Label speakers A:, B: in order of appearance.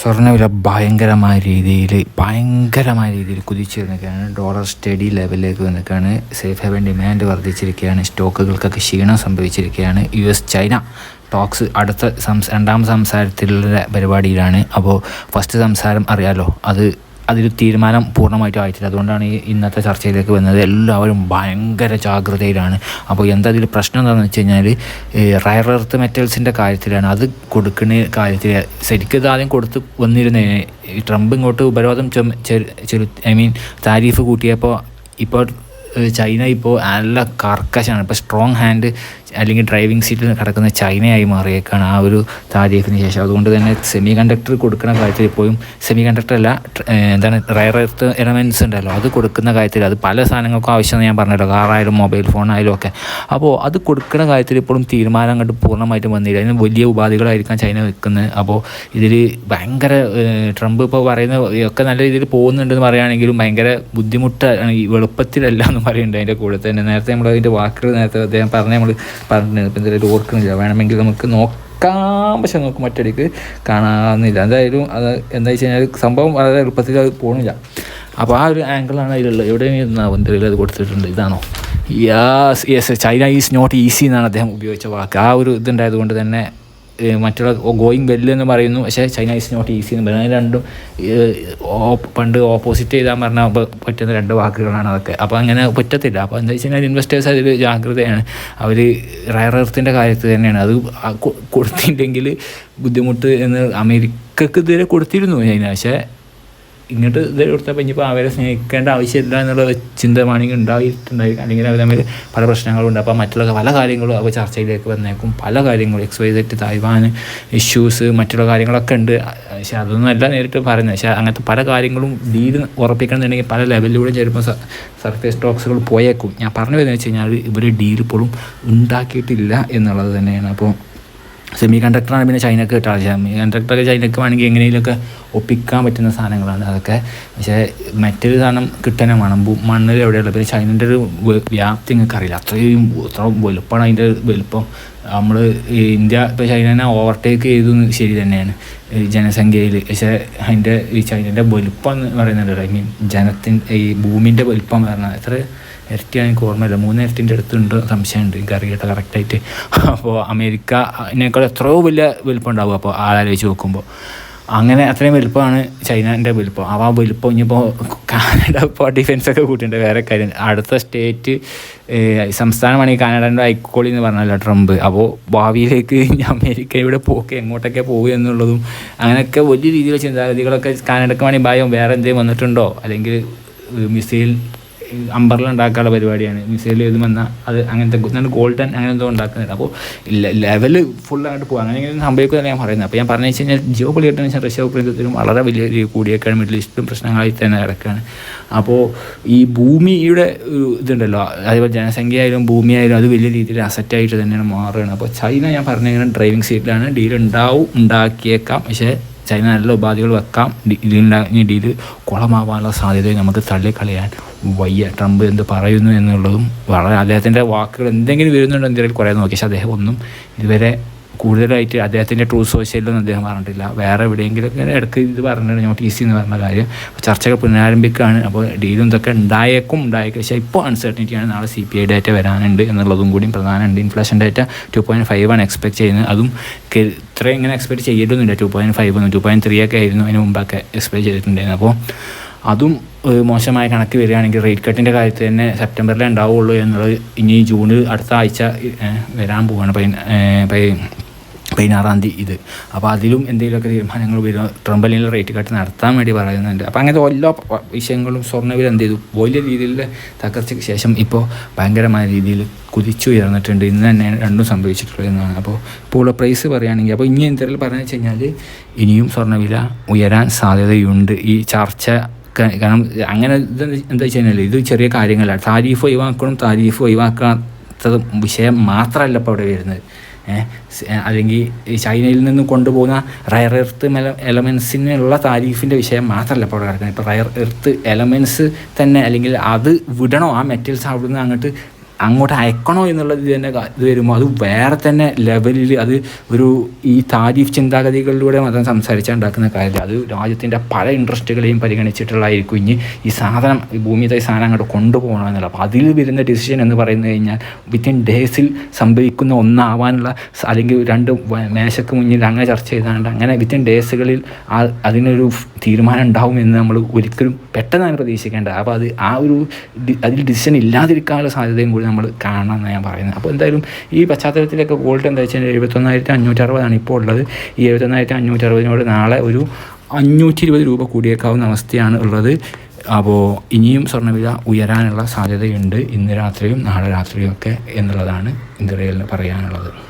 A: സ്വർണവില ഭയങ്കരമായ രീതിയിൽ ഭയങ്കരമായ രീതിയിൽ കുതിച്ചിരുന്നൊക്കെയാണ് ഡോളർ സ്റ്റഡി ലെവലിലേക്ക് വന്നിരിക്കുകയാണ്. സേഫ് ഹെവൻ ഡിമാൻഡ് വർദ്ധിച്ചിരിക്കുകയാണ്. സ്റ്റോക്കുകൾക്കൊക്കെ ക്ഷീണം സംഭവിച്ചിരിക്കുകയാണ്. യു എസ് ചൈന ടോക്സ് അടുത്ത സംസ് രണ്ടാം സംസാരത്തിലുള്ള പരിപാടിയിലാണ്. അപ്പോൾ ഫസ്റ്റ് സംസാരം അറിയാലോ? അത് അതിൽ തീരുമാനം പൂർണമായിട്ടും ആയിട്ടില്ല. അതുകൊണ്ടാണ് ഈ ഇന്നത്തെ ചർച്ചയിലേക്ക് വന്നത് എല്ലാവരും ഭയങ്കര ജാഗ്രതയിലാണ്. അപ്പോൾ എന്താ ഇതിൽ പ്രശ്നം എന്താണെന്ന് വെച്ച് കഴിഞ്ഞാൽ റയർ എർത്ത് മെറ്റൽസിന്റെ കാര്യത്തിലാണ്. അത് കൊടുക്കുന്ന കാര്യത്തിൽ ശരിക്കും ആദ്യം കൊടുത്ത് വന്നിരുന്നേ ഈ ട്രംപ് ഇങ്ങോട്ട് ഉപരോധം ചെറു ഐ മീൻ താരീഫ് കൂട്ടിയപ്പോൾ ഇപ്പോൾ ചൈന ഇപ്പോൾ നല്ല കർക്കശാണ്. ഇപ്പോൾ സ്ട്രോങ് ഹാൻഡ് അല്ലെങ്കിൽ ഡ്രൈവിംഗ് സീറ്റിൽ കിടക്കുന്ന ചൈനയായി മാറിയേക്കാണ് ആ ഒരു താരീഫിന് ശേഷം. അതുകൊണ്ട് തന്നെ സെമി കണ്ടക്ടർ കൊടുക്കുന്ന കാര്യത്തിൽ ഇപ്പോഴും സെമി കണ്ടക്ടർ അല്ല എന്താണ് റയർ എർത്ത് എലമെൻസ് ഉണ്ടല്ലോ. അത് കൊടുക്കുന്ന കാര്യത്തിൽ അത് പല സാധനങ്ങൾക്കും ആവശ്യമെന്ന് ഞാൻ പറഞ്ഞല്ലോ. കാറായാലും മൊബൈൽ ഫോണായാലും ഒക്കെ. അപ്പോൾ അത് കൊടുക്കുന്ന കാര്യത്തിൽ ഇപ്പോഴും തീരുമാനം കണ്ട് പൂർണമായിട്ടും വന്നില്ല. അതിന് വലിയ ഉപാധികളായിരിക്കാം ചൈന വെക്കുന്നത്. അപ്പോൾ ഇതിൽ ഭയങ്കര ട്രംപ് ഇപ്പോൾ പറയുന്ന ഒക്കെ നല്ല രീതിയിൽ പോകുന്നുണ്ടെന്ന് പറയുകയാണെങ്കിലും ഭയങ്കര ബുദ്ധിമുട്ടാണ് എളുപ്പത്തിലല്ല എന്ന് പറയുന്നുണ്ട് അതിന്റെ കൂടെ തന്നെ. നേരത്തെ നമ്മൾ അതിന്റെ വാക്കുകൾ നേരത്തെ അദ്ദേഹം പറഞ്ഞ നമ്മൾ പറഞ്ഞു ഇപ്പം എന്തായാലും ഓർക്കുന്നില്ല. വേണമെങ്കിൽ നമുക്ക് നോക്കാം. പക്ഷെ നമുക്ക് മറ്റടിക്ക് കാണാവുന്നില്ല. എന്തായാലും അത് എന്താ വെച്ച് കഴിഞ്ഞാൽ സംഭവം വളരെ എളുപ്പത്തിൽ അത് പോകണില്ല അപ്പോൾ ആ ഒരു ആംഗിളാണ് അതിലുള്ളത്. എവിടെ നിന്ന് എന്തെങ്കിലും അത് കൊടുത്തിട്ടുണ്ട്. ഇതാണോ? Yes yes China is not easy എന്നാണ് അദ്ദേഹം ഉപയോഗിച്ച വാക്ക്. ആ ഒരു ഇതുണ്ടായത് കൊണ്ട് തന്നെ മറ്റുള്ള ഗോയിങ് വെല്ല് എന്ന് പറയുന്നു. പക്ഷേ ചൈന ഈസ് നോട്ട് ഈസി എന്ന് പറയുന്നത് രണ്ടും പണ്ട് ഓപ്പോസിറ്റ് ചെയ്താൽ പറഞ്ഞാൽ പറ്റുന്ന രണ്ട് വാക്കുകളാണ് അതൊക്കെ. അപ്പോൾ അങ്ങനെ പറ്റത്തില്ല. അപ്പോൾ എന്താ വെച്ച് കഴിഞ്ഞാൽ ഇൻവെസ്റ്റേഴ്സ് അതിൽ ജാഗ്രതയാണ്. അവർ റയർ എർത്തിന്റെ കാര്യത്തിൽ തന്നെയാണ്. അത് കൊടുത്തിട്ടുണ്ടെങ്കിൽ ബുദ്ധിമുട്ട് എന്ന് അമേരിക്കക്ക് ഇതുവരെ കൊടുത്തിരുന്നു. ചൈന പക്ഷേ ഇങ്ങോട്ട് ഇത് കൊടുത്തപ്പോൾ ഇനിയിപ്പോൾ അവരെ സ്നേഹിക്കേണ്ട ആവശ്യമില്ല എന്നുള്ള ചിന്ത വേണമെങ്കിൽ ഉണ്ടായിട്ടുണ്ടായി. അല്ലെങ്കിൽ അവർ തമ്മിൽ പല പ്രശ്നങ്ങളും ഉണ്ട് അപ്പോൾ മറ്റുള്ള പല കാര്യങ്ങളും അവർ ചർച്ചയിലേക്ക് വന്നേക്കും. പല കാര്യങ്ങളും X Y set Taiwan issues മറ്റുള്ള കാര്യങ്ങളൊക്കെ ഉണ്ട്. പക്ഷെ അതൊന്നും അല്ല നേരിട്ട് പറയുന്നത്. പക്ഷേ അങ്ങനത്തെ പല കാര്യങ്ങളും ഡീൽ ഉറപ്പിക്കണമെന്നുണ്ടെങ്കിൽ പല ലെവലിലൂടെ ചിലപ്പോൾ സർഫേസ് ടോക്സുകൾ പോയേക്കും. ഞാൻ പറഞ്ഞു വരുന്നത് വെച്ച് കഴിഞ്ഞാൽ ഇവർ ഡീൽ ഇപ്പോഴും ഉണ്ടാക്കിയിട്ടില്ല എന്നുള്ളത് തന്നെയാണ്. അപ്പോൾ സെമി കണ്ടക്ടറാണ് പിന്നെ ചൈനക്ക് കിട്ടാറ് സെമി കണ്ടക്ടറൊക്കെ ചൈനക്ക് വേണമെങ്കിൽ എങ്ങനെയെങ്കിലുമൊക്കെ ഒപ്പിക്കാൻ പറ്റുന്ന സാധനങ്ങളാണ് അതൊക്കെ. പക്ഷേ മറ്റൊരു സാധനം കിട്ടാനും വേണം. മണ്ണിൽ എവിടെയുള്ള പിന്നെ ചൈനന്റെ ഒരു വ്യാപ്തി നിങ്ങൾക്ക് അറിയില്ല. അത്രയും അത്ര വലുപ്പമാണ് അതിന്റെ വലുപ്പം. നമ്മൾ ഇന്ത്യ ഇപ്പോൾ ചൈനനെ ഓവർടേക്ക് ചെയ്തു ശരി തന്നെയാണ്. ജനസംഖ്യയിൽ. പക്ഷേ അതിന്റെ ഈ ചൈനന്റെ വലുപ്പം എന്ന് പറയുന്നുണ്ട് ഐ മീൻ ജനത്തിന്റെ ഈ ഭൂമിന്റെ വലുപ്പം എന്ന് പറഞ്ഞാൽ എത്ര ഇരട്ടിയാണ് എനിക്ക് ഓർമ്മയില്ല. മൂന്ന് ഇരട്ടിന്റെ അടുത്തുണ്ട്. സംശയമുണ്ട്. എനിക്ക് അറിയട്ടെ കറക്റ്റായിട്ട് അപ്പോൾ അമേരിക്ക ഇതിനേക്കാൾ എത്രയോ വലിയ വലുപ്പം ഉണ്ടാവും അപ്പോൾ ആലോചിച്ച് നോക്കുമ്പോൾ അങ്ങനെ അത്രയും വലുപ്പമാണ് ചൈനന്റെ വലുപ്പം. അപ്പോൾ ആ വലുപ്പം ഇനിയിപ്പോൾ കാനഡ ഇപ്പോൾ ഡിഫൻസൊക്കെ കൂട്ടിയിട്ടുണ്ട്. വേറെ കാര്യം. അടുത്ത സ്റ്റേറ്റ് സംസ്ഥാനമാണ് ഈ കാനഡന്റെ ഐക്കോളി എന്ന് പറഞ്ഞല്ലോ ട്രംപ്. അപ്പോൾ ഭാവിയിലേക്ക് ഇവിടെ പോക്ക് എങ്ങോട്ടൊക്കെ പോകും എന്നുള്ളതും അങ്ങനെയൊക്കെ വലിയ രീതിയിലുള്ള ചിന്താഗതികളൊക്കെ കാനഡക്ക് വേണമെങ്കിൽ ഭയം വേറെ എന്തെങ്കിലും വന്നിട്ടുണ്ടോ? അല്ലെങ്കിൽ മിസൈൽ അമ്പറിൽ ഉണ്ടാക്കാനുള്ള പരിപാടിയാണ്. മിസൈൽ ഏത് വന്നാൽ അത് അങ്ങനത്തെ എന്നിട്ട് ഗോൾഡൻ അങ്ങനെ എന്തോ ഉണ്ടാക്കുന്നില്ല അപ്പോൾ ലെവൽ ഫുള്ളായിട്ട് പോകും അങ്ങനെ ഇങ്ങനെ സംഭവിക്കുന്നതല്ല ഞാൻ പറയുന്നത്. അപ്പോൾ ഞാൻ പറഞ്ഞു വെച്ച് കഴിഞ്ഞാൽ ജിയോ പൊളിറ്റിക്സ് റഷ്യ ഉക്രൈനും വളരെ വലിയ കൂടിയേക്കാണ് മിഡിൽ ഈസ്റ്റും പ്രശ്നങ്ങളായി തന്നെ കിടക്കുകയാണ് അപ്പോൾ ഈ ഭൂമിയുടെ ഇതുണ്ടല്ലോ. അതേപോലെ ജനസംഖ്യ ആയാലും ഭൂമി ആയാലും അത് വലിയ രീതിയിൽ അസറ്റായിട്ട് തന്നെയാണ് മാറുകയാണ്. അപ്പോൾ ചൈന ഞാൻ പറഞ്ഞ ഡ്രൈവിംഗ് സീറ്റിലാണ് ഡീൽ ഉണ്ടാവും ഉണ്ടാക്കിയേക്കാം. പക്ഷേ ചൈന നല്ല ഉപാധികൾ വെക്കാം. ഡി- ഇതിലുണ്ടാ- ഈ ഡീൽ കുളമാവാനുള്ള സാധ്യതയെ നമുക്ക് തള്ളിക്കളയാൻ വയ്യ. ട്രംപ് എന്ത് പറയുന്നു എന്നുള്ളതും വളരെ അദ്ദേഹത്തിന്റെ വാക്കുകൾ എന്തെങ്കിലും വരുന്നുണ്ടോ എന്തെങ്കിലും കുറേ നോക്കി. പക്ഷേ അദ്ദേഹം ഒന്നും ഇതുവരെ കൂടുതലായിട്ട് അദ്ദേഹത്തിന്റെ ട്രൂ സോഷ്യലൊന്നും അദ്ദേഹം പറഞ്ഞിട്ടില്ല. വേറെ എവിടെയെങ്കിലും ഇടയ്ക്ക് ഇത് പറഞ്ഞിട്ടുണ്ട് ടി സി എന്ന് പറഞ്ഞ കാര്യം. ചർച്ചകൾ പുനരാരംഭിക്കുകയാണ്. അപ്പോൾ ഡീലും ഇതൊക്കെ ഉണ്ടായേക്കും ഉണ്ടായേക്കും. പക്ഷേ ഇപ്പോൾ അൺസർട്ടനിറ്റിയാണ് നാളെ സി പി ഐ ഡേറ്റ വരാനുണ്ട് എന്നുള്ളതും കൂടി പ്രധാനമുണ്ട്. Inflation data two point five ആണ് എക്സ്പെക്ട് ചെയ്യുന്നത്. അതും ഇത്രയും ഇങ്ങനെ expect ചെയ്തിട്ടൊന്നുമില്ല two point five two point three ഒക്കെ ആയിരുന്നു അതിന് മുമ്പൊക്കെ എക്സ്പെക്ട് ചെയ്തിട്ടുണ്ടായിരുന്നു അപ്പോൾ അതും മോശമായ കണക്ക് വരികയാണെങ്കിൽ റേറ്റ് കട്ടിന്റെ കാര്യത്തിൽ തന്നെ സെപ്റ്റംബറിലേ ഉണ്ടാവുള്ളൂ എന്നുള്ളത് ഇനി ജൂണിൽ അടുത്ത ആഴ്ച വരാൻ പോവുകയാണ് പതിനാറാം തീയതി ഇത്. അപ്പോൾ അതിലും എന്തെങ്കിലുമൊക്കെ തീരുമാനങ്ങൾ വരും. ട്രംപ് റേറ്റ് കട്ട് നടത്താൻ വേണ്ടി പറയുന്നുണ്ട്. അപ്പോൾ അങ്ങനത്തെ എല്ലാ വിഷയങ്ങളും സ്വർണവില എന്ത് ചെയ്തു? വലിയ രീതിയിലുള്ള തകർച്ചയ്ക്ക് ശേഷം ഇപ്പോൾ ഭയങ്കരമായ രീതിയിൽ കുതിച്ചുയർന്നിട്ടുണ്ട്. ഇന്ന് തന്നെ രണ്ടും സംഭവിച്ചിട്ടുള്ളത് എന്നാണ്. അപ്പോൾ ഇപ്പോൾ ഉള്ള പ്രൈസ് പറയുകയാണെങ്കിൽ അപ്പോൾ ഇനി എന്തെങ്കിലും പറഞ്ഞു വെച്ച് കഴിഞ്ഞാൽ ഇനിയും സ്വർണവില ഉയരാൻ സാധ്യതയുണ്ട്. ഈ ചർച്ച കാരണം അങ്ങനെ ഇത് എന്താ വെച്ച് കഴിഞ്ഞാൽ ഇത് ചെറിയ കാര്യങ്ങളാണ്. താരീഫ് ഒഴിവാക്കണം താരീഫ് ഒഴിവാക്കാത്തത് വിഷയം മാത്രമല്ല ഇപ്പോൾ അവിടെ വരുന്നത്. അല്ലെങ്കിൽ ചൈനയിൽ നിന്ന് കൊണ്ടുപോകുന്ന റയർ എർത്ത് എലമെൻസിനുള്ള താരീഫിന്റെ വിഷയം മാത്രമല്ല ഇപ്പോൾ കിടക്കുന്നത്. ഇപ്പോൾ റയർ എർത്ത് എലമെൻസ് തന്നെ അല്ലെങ്കിൽ അത് വിടണോ? ആ മെറ്റൽസ് അവിടുന്ന് അങ്ങോട്ട് അങ്ങോട്ട് അയക്കണോ എന്നുള്ളത് തന്നെ ഇത് വരുമ്പോൾ അത് വേറെ തന്നെ ലെവലിൽ അത് ഒരു ഈ താരിഫ് ചിന്താഗതികളിലൂടെ മാത്രം സംസാരിച്ചാൽ ഉണ്ടാക്കുന്ന കാര്യമില്ല. അത് രാജ്യത്തിന്റെ പല ഇൻട്രസ്റ്റുകളെയും പരിഗണിച്ചിട്ടുള്ളതായിരിക്കും. ഇനി ഈ സാധനം ഈ ഭൂമിയിലെ ഈ സാധനം അങ്ങോട്ട് കൊണ്ടുപോകണം എന്നുള്ളത്. അപ്പോൾ അതിൽ വരുന്ന ഡിസിഷൻ എന്ന് പറയുന്നത് കഴിഞ്ഞാൽ വിത്തിൻ ഡേയ്സിൽ സംഭവിക്കുന്ന ഒന്നാവാനുള്ള അല്ലെങ്കിൽ രണ്ട് മേശക്ക് മുന്നിൽ അങ്ങനെ ചർച്ച ചെയ്താണ്ട് അങ്ങനെ വിത്തിൻ ഡേയ്സുകളിൽ അതിനൊരു തീരുമാനം ഉണ്ടാവും എന്ന് നമ്മൾ ഒരിക്കലും പെട്ടെന്നാണ് പ്രതീക്ഷിക്കേണ്ടത്. അപ്പോൾ അത് ആ ഒരു അതിൽ ഡിസിഷൻ ഇല്ലാതിരിക്കാനുള്ള സാധ്യതയും കൂടി നമ്മൾ കാണണം എന്നാണ് ഞാൻ പറയുന്നത്. അപ്പോൾ എന്തായാലും ഈ പശ്ചാത്തലത്തിലൊക്കെ ഗോൾഡ് എന്താ വെച്ചാൽ എഴുപത്തൊന്നായിരത്തി അഞ്ഞൂറ്ററുപതാണ് ഇപ്പോൾ ഉള്ളത്. ഈ എഴുപത്തൊന്നായിരത്തി അഞ്ഞൂറ്ററുപതിനോട് നാളെ ഒരു അഞ്ഞൂറ്റി ഇരുപത് രൂപ കൂടിയേക്കാവുന്ന അവസ്ഥയാണ് ഉള്ളത്. അപ്പോൾ ഇനിയും സ്വർണവില ഉയരാനുള്ള സാധ്യതയുണ്ട്. ഇന്ന് രാത്രിയും നാളെ രാത്രിയും ഒക്കെ എന്നുള്ളതാണ് ഇന്ത്യയിൽ പറയാനുള്ളത്.